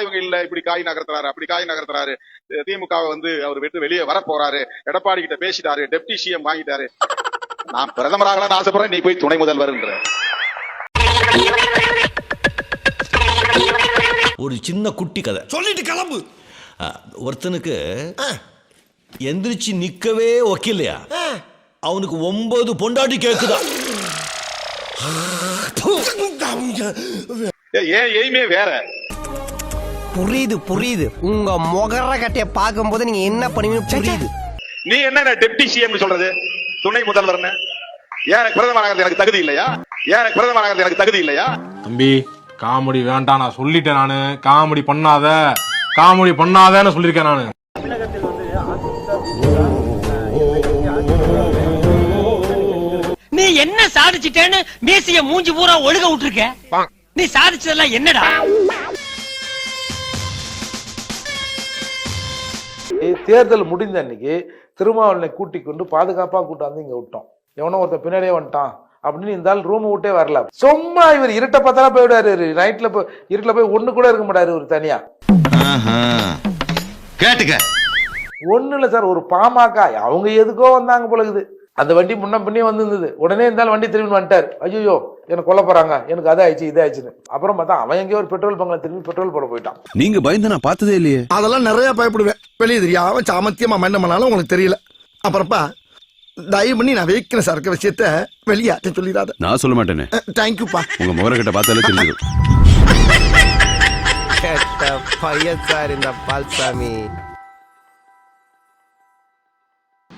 இவங்க இல்ல இப்படி காய் நகர்த்துறாரு அப்படி காய் நகர்த்துறாரு. திமுக வந்து அவர் விட்டு வெளியே வர போறாரு எடப்பாடி கிட்ட பேசிட்டாரு டெப்டி சிஎம் வாங்கிட்டாரு. நான் பிரதமராகலாம் ஆசைப்படுறேன் நீ போய் துணை முதல்வர்ன்ற. ஒரு சின்ன குட்டி கதை. சொல்லிட்டு கிளம்பு. ஒருத்தனுக்கு எந்திரிச்சு நிக்கவே ஒக்கில்லையா அவனுக்கு ஒன்பது பொண்டாட்டி கேக்குதா? ஏ- ஏன் எய்மே வேற? புரியுது புரியுது. உங்க முகர கட்டைய பார்க்கும்போது நீங்க என்ன பண்ணுவீங்க புரியுது. நீ என்ன டெப்டி சிஎம் சொல்றது? துணை முதல்வர்னு? ஏன் பிரதமராகிறது எனக்கு தகுதி இல்லையா? ஏன் பிரதமராகிறது எனக்கு தகுதி இல்லையா? தம்பி காமெடி வேண்டாம் நான் சொல்லிட்டேன் நானு. காமெடி பண்ணாத. காமெடி பண்ணாதேன்னு சொல்லியிருக்கேன் நானு. நீ என்ன சாதிச்சிட்டேன்னு மீசிய மூஞ்சி பூரா ஒழுக விட்டுருக்க? நீ சாதிச்சதெல்லாம் என்னடா? தேர்தல் முடிந்த அன்னைக்கு திருமாவளவனை கூட்டி கொண்டு பாதுகாப்பா கூட்டாந்து இங்க விட்டோம். எவனோ ஒருத்தன் பின்னாடியே வந்துட்டான் அப்படின்னு ஆள் ரூம் விட்டே வரல. சும்மா இவர் இருட்ட பார்த்தாலும் போயிடுவாரு நைட்ல போய் இருட்டுல போய் ஒண்ணு கூட இருக்க மாட்டாரு ஒரு தனியா. கேட்டுக்க. ஒண்ணு இல்ல சார் ஒரு பாமக. அவங்க எதுக்கோ வந்தாங்க போல இருக்குது. அந்த வண்டி முன்ன பின்னே வந்திருந்தது. உடனே இருந்தாலும் வண்டி திரும்பி வந்துட்டார். ஐயோ எனக்கு கொல்ல போறாங்க. எனக்கு அது ஆயிடுச்சு இது ஆயிடுச்சுன்னு. அப்புறம் பார்த்தா அவன் எங்கேயோ ஒரு பெட்ரோல் பங்க்ல திரும்பி பெட்ரோல் போட போயிட்டான். நீங்க பயந்து நான் பார்த்ததே இல்லையே. அதெல்லாம் நிறைய பயப்படுவேன். வெளியே தெரியாம சாமத்தியமா மைண்டம் பண்ணாலும் உங்களுக்கு தெரியல. அப்புறப்பா தயவு பண்ணி நான் வைக்கிற சரக்கு விஷயத்த வெளியாட்ட சொல்லிடாத. நான் சொல்ல மாட்டேனே. தேங்க்யூப்பா உங்க முகரக்கிட்ட பார்த்தாலே தெரிஞ்சிடும். கேட்ட பையன் சார் இந்த பால்சாமி.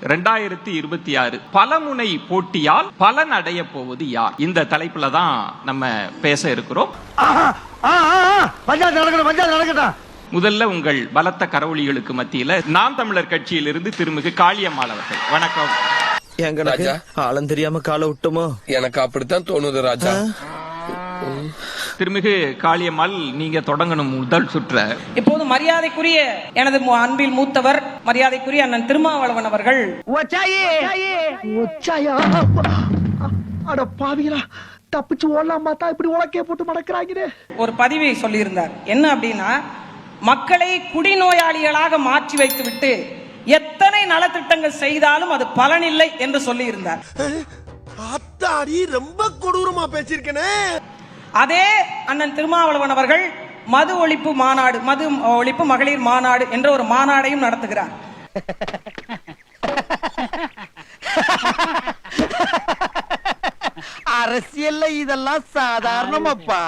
ரெண்டாயிரத்தி இருபத்தி ஆறு பலமுனை போட்டியால் பலன் அடைய போவது யார்? இந்த தலைப்புல தான் நம்ம பேச இருக்கிறோம். முதல்ல உங்கள் பலத்த கரவொலிகளுக்கு மத்தியில நாம் தமிழர் கட்சியிலிருந்து திருமிகு காளியம்மாள் அவர்கள். வணக்கம். எங்களுக்கு ஆளும் தெரியாம காலை விட்டோமோ? எனக்கு அப்படித்தான் தோணுது ராஜா. திருமிகு காளியம்மாள் நீங்க தொடங்கணும் முதல் சுற்ற. இப்போது மரியாதைக்குரிய எனது அன்பில் மூத்தவர் மரியாதைக்குரிய அண்ணன் திருமாவளவன் அவர்கள். தப்பிச்சு ஓடலாம் பார்த்தா இப்படி உலக்கைய போட்டு மடக்கிறாங்களே ஒரு பதிவை சொல்லியிருந்தார். என்ன அப்படின்னா மக்களை குடிநோயாளிகளாக மாற்றி வைத்துவிட்டு எத்தனை நலத்திட்டங்கள் செய்தாலும் அது பலனில்லை என்று சொல்லியிருந்தார். அத்தாடி ரொம்ப கொடூரமா பேசியிருக்கனே. அதே அண்ணன் திருமாவளவன் அவர்கள் மது ஒழிப்பு மாநாடு மது ஒழிப்பு மகளிர் மாநாடு என்ற ஒரு மாநாடையும் நடத்துகிறார். அரசியல்ல இதெல்லாம் சாதாரணமாப்பா.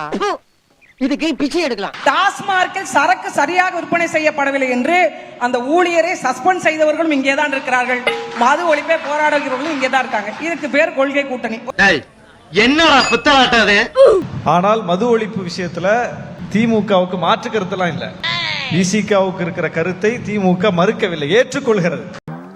இதுக்கு பிச்சை எடுக்கலாம். டாஸ்மார்க்கில் சரக்கு சரியாக விற்பனை செய்யப்படவில்லை என்று அந்த ஊழியரை சஸ்பெண்ட் செய்தவர்களும் இங்கே தான் இருக்கிறார்கள். மது ஒழிப்பை போராடுகிறவர்களும் இங்கே தான் இருக்காங்க. இதுக்கு பேர் கொள்கை கூட்டணி. என்னடா புத்தலாட்டாது ஆனால் மது ஒழிப்பு விஷயத்துல திமுகவுக்கு மாற்று கருத்தெல்லாம் இல்ல. விசிகாவுக்கு இருக்கிற கருத்தை திமுக மறுக்கவில்லை ஏற்றுக்கொள்கிறது.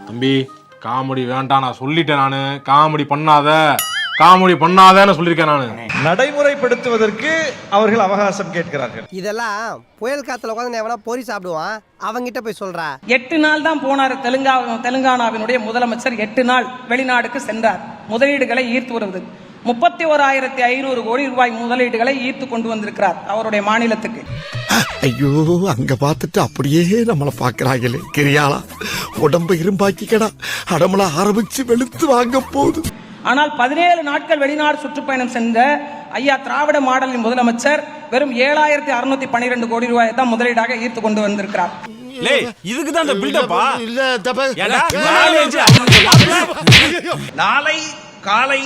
தம்பி காமெடி வேண்டாம் நான் சொல்லிட்டேன் நானு. காமெடி பண்ணாத. காமெடி பண்ணாதேன்னு சொல்லியிருக்கேன் நானு. நடைமுறைப்படுத்துவதற்கு அவர்கள் அவகாசம் கேட்கிறார்கள். இதெல்லாம் புயல் காத்துல உட்காந்து எவனா பொறி சாப்பிடுவான்? அவங்கிட்ட போய் சொல்றா. எட்டு நாள் தான் போனார் தெலுங்கா தெலுங்கானாவினுடைய முதலமைச்சர். எட்டு நாள் வெளிநாடுக்கு சென்றார். முதலீடுகளை ஈர்த்து வருவது. முப்பத்தி ஓராயிரத்தி ஐநூறு கோடி ரூபாய் முதலீடுகளை ஈர்த்து கொண்டு வந்திருக்கிறார் அவருடைய மாநிலத்துக்கு. ஐயோ அங்க பார்த்துட்டு அப்படியே நம்மள பாக்குறாங்களே கிரியாளா. உடம்ப இரும்பாக்கிக்கடா. அடமள ஆரம்பிச்சு வெளுத்து வாங்க போகுது. ஆனால் பதினேழு நாட்கள் வெளிநாடு சுற்றுப்பயணம் சென்ற ஐயா திராவிட மாடலின் முதலமைச்சர் வெறும் ஏழாயிரத்தி அறுநூத்தி பன்னிரெண்டு கோடி ரூபாயை தான் முதலீடாக ஈர்த்து கொண்டு வந்திருக்கிறார். இதுக்கு தான் இந்த பில்டப்பா இல்ல தப்ப நாளை காலை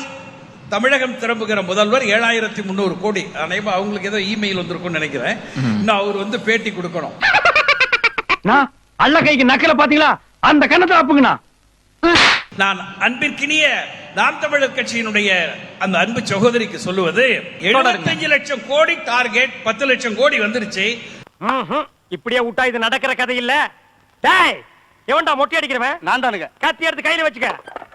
தமிழகம் திரும்புகிற முதல்வர் ஏழாயிரத்தி முந்நூறு கோடி. அனைவரும் அவங்களுக்கு ஏதோ இமெயில் வந்திருக்கும்னு நினைக்கிறேன். இன்னும் அவர் வந்து பேட்டி கொடுக்கணும். அல்ல கைக்கு நக்கல பாத்தீங்களா அந்த கண்ணத்தை அப்புங்கண்ணா நான் அன்பிற்கினிய நாம் தமிழர் கட்சியினுடைய அந்த அன்பு சகோதரிக்கு சொல்லுவது எழுபத்தஞ்சு லட்சம் கோடி டார்கெட் பத்து லட்சம் கோடி வந்துருச்சு. இப்படியே விட்டா இது நடக்கிற கதை இல்ல. டேய் எவன்டா மொட்டை அடிக்கிறவன்? நான் தானுங்க. கத்தி எடுத்து கையில வச்சுக்க.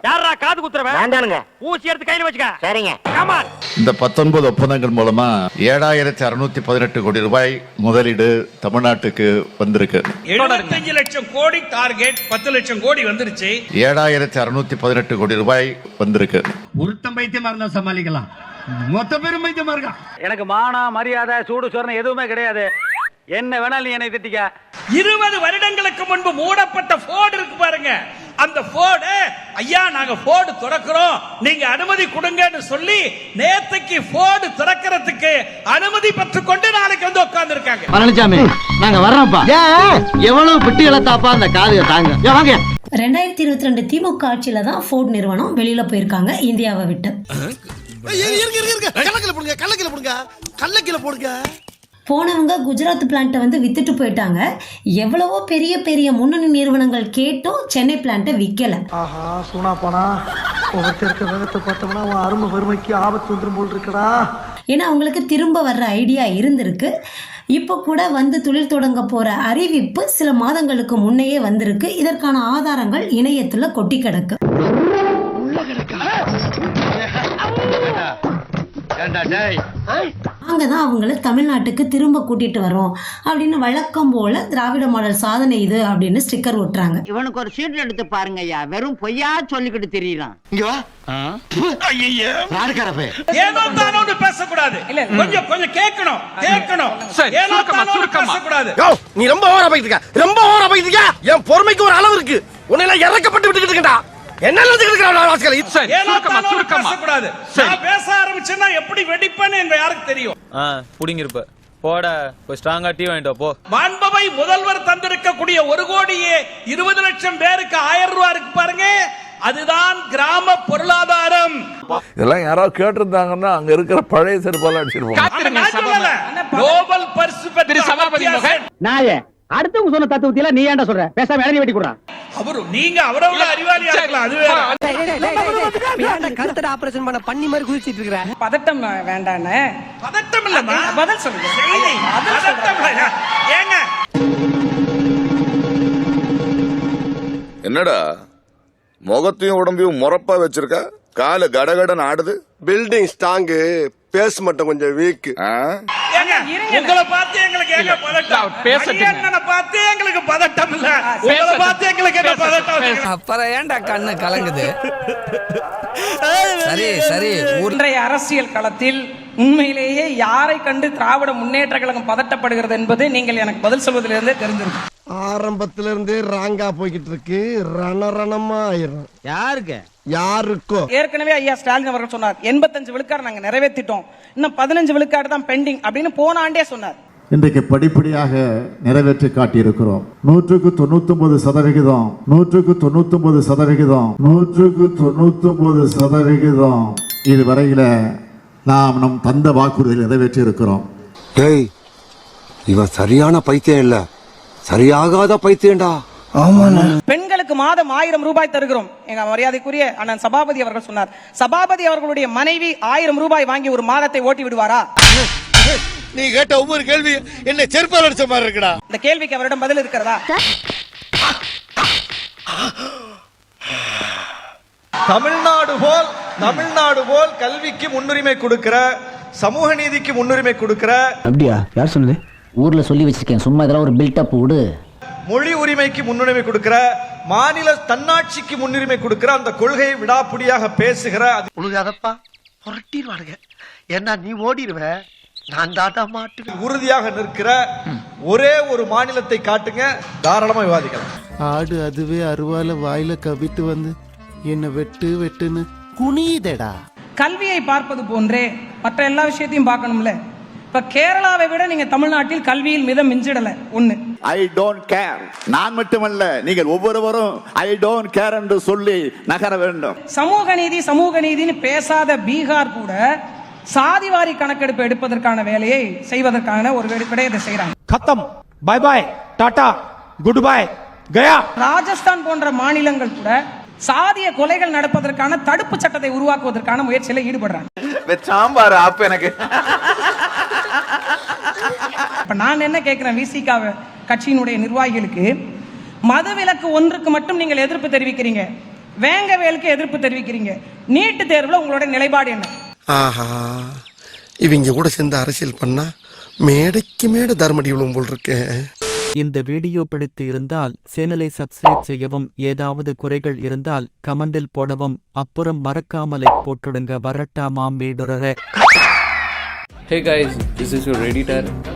யாரா காது குத்துறவன் நான் தானுங்க ஊசி எடுத்து கையில வச்சுக்க. சரிங்க. கமான் இந்த பத்தொன்பது ஒப்பந்தங்கள் மூலமா ஏழாயிரத்தி அறுநூத்தி பதினெட்டு கோடி ரூபாய் முதலீடு தமிழ்நாட்டுக்கு வந்திருக்கு. எழுபத்தஞ்சு லட்சம் கோடி டார்கெட் பத்து லட்சம் கோடி வந்துருச்சு. ஏழாயிரத்தி அறுநூத்தி பதினெட்டு கோடி ரூபாய் வந்திருக்கு. ஒருத்தம் பைத்தியமா இருந்தா சமாளிக்கலாம். மொத்த பேரும் பைத்தியமா இருக்கான். எனக்கு மானா மரியாதை சூடு சொரணை எதுவுமே கிடையாது. என்ன வேணாலும் என்னை திட்டிக்க. இருபது வருடங்களுக்கு முன்பு மூடப்பட்ட போர்டு இருக்கு பாருங்க. அந்த போர்டு ஐயா நாங்க போர்டு திறக்கிறோம். நீங்க அனுமதி கொடுங்கன்னு சொல்லி நேத்துக்கு போர்டு திறக்கிறதுக்கு அனுமதி பெற்றுக்கொண்டு நாளைக்கு வந்து உட்கார்ந்து இருக்காங்க பழனிசாமி நாங்க வர்றோம்ப்பா. எவ்வளவு பெட்டிகளை தாப்பா அந்த காதுக தாங்க. வாங்க. ரெண்டாயிரத்தி இருபத்தி ரெண்டு திமுக ஆட்சியில தான் ஃபோர்ட் நிறுவனம் வெளியில போயிருக்காங்க இந்தியாவை விட்டு. கள்ளக்கில போடுங்க கள்ளக்கில போடுங்க. கள்ளக்கில போடுங்க. போனவங்க குஜராத் பிளான்ட்டை வந்து வித்துட்டு போயிட்டாங்க. எவ்வளவோ பெரிய பெரிய முன்னணி நிறுவனங்கள் கேட்டும் சென்னை பிளான்ட்டை விற்கல ஆஹா சூனா போனா ஒவ்வொருத்தர் இருக்க வேகத்தை பார்த்தோம்னா அவன் அருமை வறுமைக்கு ஆபத்து வந்துடும் போல் இருக்கடா. ஏன்னா அவங்களுக்கு திரும்ப வர்ற ஐடியா இருந்திருக்கு. இப்போ கூட வந்து தொழில் தொடங்க போற அறிவிப்பு சில மாதங்களுக்கு முன்னையே வந்திருக்கு. இதற்கான ஆதாரங்கள் இணையத்துல கொட்டி கிடக்கு. நாங்க தான் அவங்கள தமிழ்நாட்டுக்கு திரும்ப கூட்டிட்டு வரோம். அப்படின்னு வழக்கம் போல திராவிட மாடல் சாதனை இது அப்படின்னு ஸ்டிக்கர் ஒட்டுறாங்க. இவனுக்கு ஒரு சீட் எடுத்து பாருங்க ஐயா வெறும் பொய்யா சொல்லிக்கிட்டு தெரியலாம். இங்க வா. ஏனோ தானோன்னு பேசக்கூடாது. கொஞ்சம் கொஞ்சம் கேட்கணும் கேட்கணும். ஏனோ தானோன்னு. பேசக்கூடாது. நீ ரொம்ப ஓவரா போயிட்டு இருக்க. ரொம்ப ஓவரா போயிட்டு இருக்க. என் பொறுமைக்கு ஒரு அளவு இருக்கு. உன்னை எல்லாம் இறக்கப்பட்டு விட்டுக்கிட்டு இருக்கா என்ன பேச ஆரம்பிச்சேன்னா எப்படி வெடிப்பேன்னு எங்க யாருக்கு தெரியும்? புடிங்கிருப்ப. போட போய் ஸ்ட்ராங்கா டீ வாங்கிட்டு போ. மாண்பவை முதல்வர் தந்திருக்கக்கூடிய ஒரு கோடியே இருபது லட்சம் பேருக்கு ஆயிரம் ரூபாய் இருக்கு பாருங்க. அதுதான் கிராம பொருளாதாரம். இதெல்லாம் யாராவது கேட்டிருந்தாங்கன்னா அங்க இருக்கிற பழைய செருப்பால அடிச்சிருப்போம். நோபல் பரிசு பெற்ற திரு சபாபதி நாயே அடுத்தவங்க சொன்ன தத்துவத்தி எல்லாம் நீ ஏன்டா சொல்ற? பேசாம இறங்கி வெட்டி கொடுறான் அவரு நீங்க அவரை விட அறிவாளியா இருக்கலாம் அது வேற கழுத்தட ஆபரேஷன் பண்ண பண்ணி மாதிரி குதிச்சிட்டு இருக்கிற? பதட்டம் வேண்டான்னு. பதட்டம் இல்லம்மா. பதில் சொல்லுங்க. பதட்டம் இல்ல. ஏங்க? என்னடா? முகத்தையும் உடம்பையும் முறப்பா வச்சிருக்க? காலு கடகடன் ஆடுது? பில்டிங் ஸ்ட்ராங்கு பேஸ் மட்டும் கொஞ்சம் வீக் உங்களை பார்த்து எங்களுக்கு ஏங்க பதட்டம்? பேசட்டுங்க. பார்த்து எங்களுக்கு பதட்டம் இல்ல. உங்களை பார்த்து எங்களுக்கு என்ன பதட்டம்? அப்புறம் ஏன்டா கண்ணு கலங்குது? சரி சரி இன்றைய அரசியல் களத்தில் உண்மையிலேயே யாரை கண்டு திராவிட முன்னேற்ற கழகம் பதட்டப்படுகிறது என்பது நீங்கள் எனக்கு பதில் சொல்வதிலிருந்தே தெரிஞ்சிருக்கும் ஆரம்பத்துல இருந்தே ராங்கா போய்கிட்டு இருக்கு. ரணரணமா ஆயிரும் யாருக்கு? யாருக்கோ? ஏற்கனவே ஐயா ஸ்டாலின் அவர்கள் சொன்னார் எண்பத்தஞ்சு விழுக்காடு நாங்க நிறைவேற்றிட்டோம் இன்னும் பதினஞ்சு விழுக்காடு தான் பெண்டிங் அப்படின்னு போன ஆண்டே சொன்னார். இன்றைக்கு படிப்படியாக நிறைவேற்றி காட்டியிருக்கிறோம். நூற்றுக்கு தொண்ணூத்தொன்பது சதவிகிதம் நூற்றுக்கு தொண்ணூத்தொன்பது சதவிகிதம் நூற்றுக்கு தொண்ணூத்தொன்பது சதவிகிதம். இதுவரையில நாம் நம் தந்த வாக்குறுதியை நிறைவேற்றி இருக்கிறோம் டேய் இவன் சரியான பைத்தியம் இல்ல. சரியாகாத பைத்தியம்டா. பெண்களுக்கு மாதம் ஆயிரம் ரூபாய் தருகிறோம். எங்க மரியாதைக்குரிய அண்ணன் சபாபதி அவர்கள் சொன்னார். சபாபதி அவர்களுடைய மனைவி ஆயிரம் ரூபாய் வாங்கி ஒரு மாதத்தை ஓட்டி விடுவாரா? நீ கேட்ட ஒவ்வொரு கேள்வி என்ன செருப்பால் அடிச்ச மாதிரி இருக்குடா. இந்த கேள்விக்கு அவரிடம் பதில் இருக்கிறதா? தமிழ்நாடு போல் தமிழ்நாடு போல் கல்விக்கு முன்னுரிமை கொடுக்கிற சமூக நீதிக்கு முன்னுரிமை கொடுக்கிற அப்படியா? யார் சொன்னது? ஊர்ல சொல்லி வச்சிருக்கேன். சும்மா இதெல்லாம் ஒரு பில்டப் விடு. மொழி உரிமைக்கு முன்னுரிமை கொடுக்கிற மாநில தன்னாட்சிக்கு முன்னுரிமை கொடுக்கிற அந்த கொள்கையை விடாப்பிடியாக பேசுகிற அது உழுகாதப்பா. புரட்டிடுவானுங்க. ஏன்னா நீ ஓடிடுவ. நான் தாட்டா மாட்டுவேன். உறுதியாக நிற்கிற ஒரே ஒரு மாநிலத்தை காட்டுங்க தாராளமா விவாதிக்கலாம். ஆடு அதுவே அருவால வாயில கவிட்டு வந்து என்ன வெட்டு வெட்டுன்னு குனியுதேடா. கல்வியை பார்ப்பது போன்றே மற்ற எல்லா விஷயத்தையும் பார்க்கணும்ல? இப்ப கேரளாவை விட நீங்க தமிழ்நாட்டில் கல்வியில் மிதம் மிஞ்சிடல. ஒண்ணு. ஐ டோன்ட் கேர் நான் மட்டுமல்ல நீங்கள் ஒவ்வொருவரும் ஐ டோன்ட் கேர் என்று சொல்லி நகர வேண்டும். சமூக நீதி சமூக நீதின்னு பேசாத பீகார் கூட சாதிவாரி கணக்கெடுப்பு எடுப்பதற்கான வேலையை செய்வதற்கான ஒரு விட- விடயத்தை செய்யறாங்க கத்தம். Bye bye Tata goodbye கயா ராஜஸ்தான் போன்ற மாநிலங்கள் கூட சாதிய கொலைகள் நடப்பதற்கான தடுப்பு சட்டத்தை உருவாக்குவதற்கான முயற்சியில ஈடுபடுறாங்க. சாம்பார் அப்ப எனக்கு. இப்ப நான் என்ன கேட்கிறேன் விசிகா கட்சியினுடைய நிர்வாகிகளுக்கு? மதவிலக்கு ஒன்றுக்கு மட்டும் நீங்கள் எதிர்ப்பு தெரிவிக்கிறீங்க. வேங்கவேலுக்கு எதிர்ப்பு தெரிவிக்கிறீங்க. நீட்டு தேர்வுல உங்களோட நிலைப்பாடு என்ன? ஆஹா. இவங்க கூட சேர்ந்து அரசியல் பண்ணா மேடைக்கு மேடை தர்மடி விழும் போல் இருக்கே. இந்த வீடியோ பிடித்து இருந்தால் சேனலை சப்ஸ்கிரைப் செய்யவும் ஏதாவது குறைகள் இருந்தால் கமெண்டில் போடவும் அப்புறம் மறக்காமலை போட்டுடுங்க. வரட்டாமாம் வீடுறே Hey guys, this is your editor.